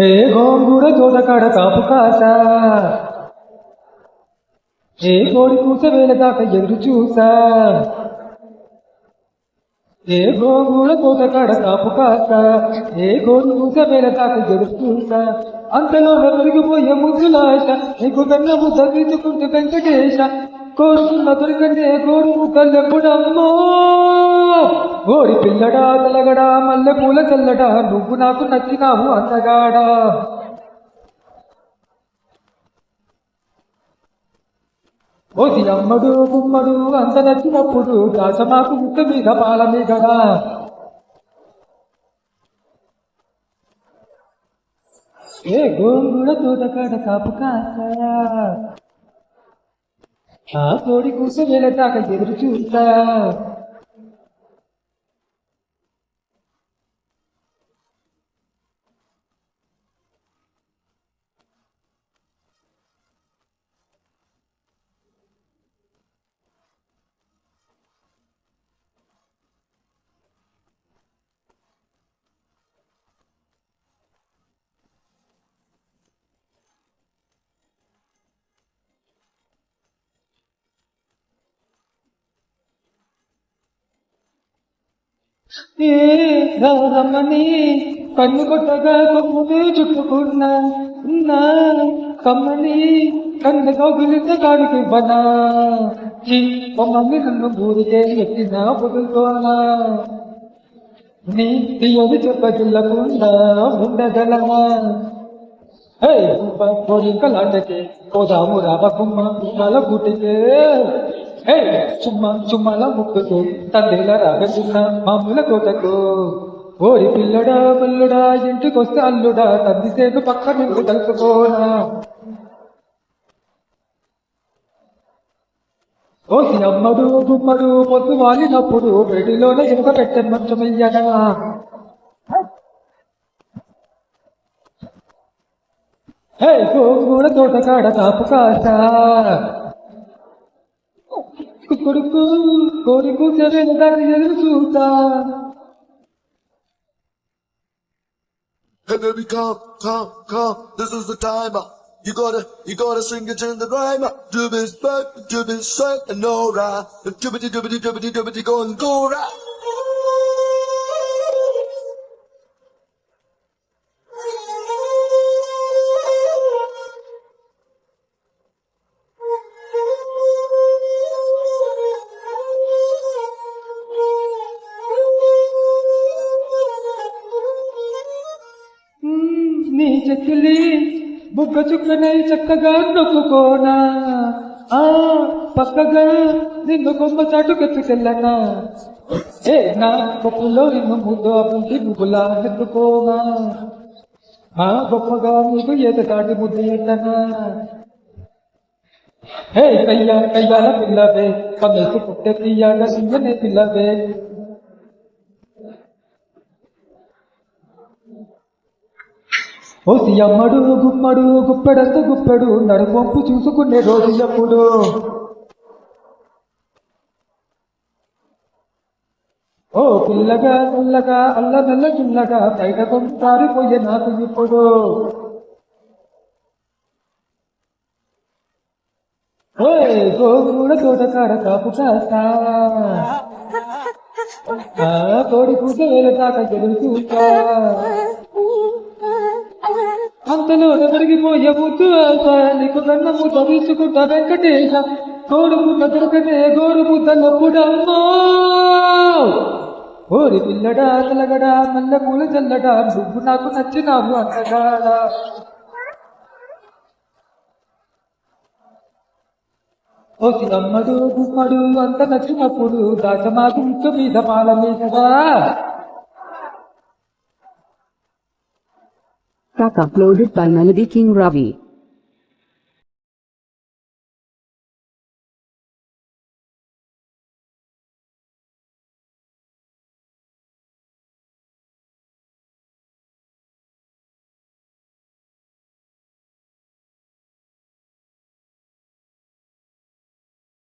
హే గోంగూర జోదకాడ కాపు కాస. ఏ కోడి కూస వేల దాకా ఎదురు చూసా. ఏ గోంగూర జోదకాడ కాపు కాస. ఏ కోడి కూస వేల దాకా ఎదురు చూసా. అంతలో వెలిగిపోయే ముద్దులాశ నీకు కన్న ముద్ద తీసుకుంటూ వెంకటేశ. కోరుకున్న దొరికంటే గోరు ముద్దలెప్పుడమ్మో ఓరి పిల్లడా తెలగడా మల్లె పూల చల్లడా నువ్వు నాకు నచ్చినావు అందగాడా. ఓసి అమ్మడు గుమ్మడు అంత నచ్చినప్పుడు దాసమాకు ముక్క మీద పాల మీదగా ఏ గోంగూర తోటకాడ కాపు కాసా ఆ కోడి కూసు వెళ్ళదాకా ఎదురు చూస్తా. ఏ రమణి కన్ను కొట్టగా కొమ్ముని చుట్టుకున్నా నా కమ్మని కన్ను కౌగులిత కాడికి బనా. చి మమ్మల్ని నన్ను చేసి ఎత్తిన పొదుకోనా నీ తీయది చెప్పకుండా ఉండగలమా. కోరికలాటకే పోదాము రాబకుమ్మ కుమ్మల గుటికే చుమ్మ చుమ్మల ముక్కుకు తండ్రిల రాగకున్న మామూల కోటకు ఓరి పిల్లడా పల్లుడా ఇంటికొస్తే అల్లుడా తండ్రి సేపు పక్క నువ్వు కలుపుకోనా ఓసి అమ్మడు గుమ్మడు పొద్దు వాలినప్పుడు బెడిలోనే ఎనుక పెట్టే మంచమయ్యగా హే తోట కాడ కాపు కాసా కొడుకు కోడి కూర్చొని దాన్ని ఎదురు చూసా Hey baby, come, come, come. This is the time. You gotta, you gotta sing it in the rhyme. Do this back, do this side, and no right. Dubbity, dubbity, dubbity, dubbity, go and go right. చెక్కిలి బుగ్గ చుక్కనై చక్కగా నొక్కుకోనా ఆ పక్కగా నిన్ను కొమ్మ చాటుకెత్తుకెళ్ళనా ఏ నా పప్పులో నిన్ను ముద్దు అప్పుడు నువ్వులా ఎత్తుకోనా ఆ గొప్పగా నీకు ఎదగాడి ముద్దు ఎట్టనా హే కయ్యా కయ్యాల పిల్లవే కమేసి పుట్టే తీయాల సింగనే పిల్లవే ఓసి అమ్మడు గుమ్మడు గుప్పెడంత గుప్పెడు నడుపొంపు చూసుకునే రోజు ఎప్పుడు? ఓ పిల్లగా నల్లగా అల్ల నల్ల చిల్లగా బయట కొంటారిపోయే నాకు ఇప్పుడు. ఓయ్ గోగూడ తోటకాడ కాపు కాస్తా. ఆ కోడి వేల దాకా ఎదురు చూస్తా. అంతలో ఎదరిగిపోయే ముద్దు ఆశ నీకు కన్న ముద్ద వెంకటేశ. కోడు ముద్ద దొరకనే గోరు ముద్ద నొప్పుడమ్మో ఓరి పిల్లడా తెలగడా మల్ల పూల చల్లడా నువ్వు నాకు నచ్చినావు అంతగాడా ఓ అమ్మడు గుమ్మడు అంత నచ్చినప్పుడు దాచమా ముక్క మీద మాల మీదగా Track uploaded by Melody King Ravi.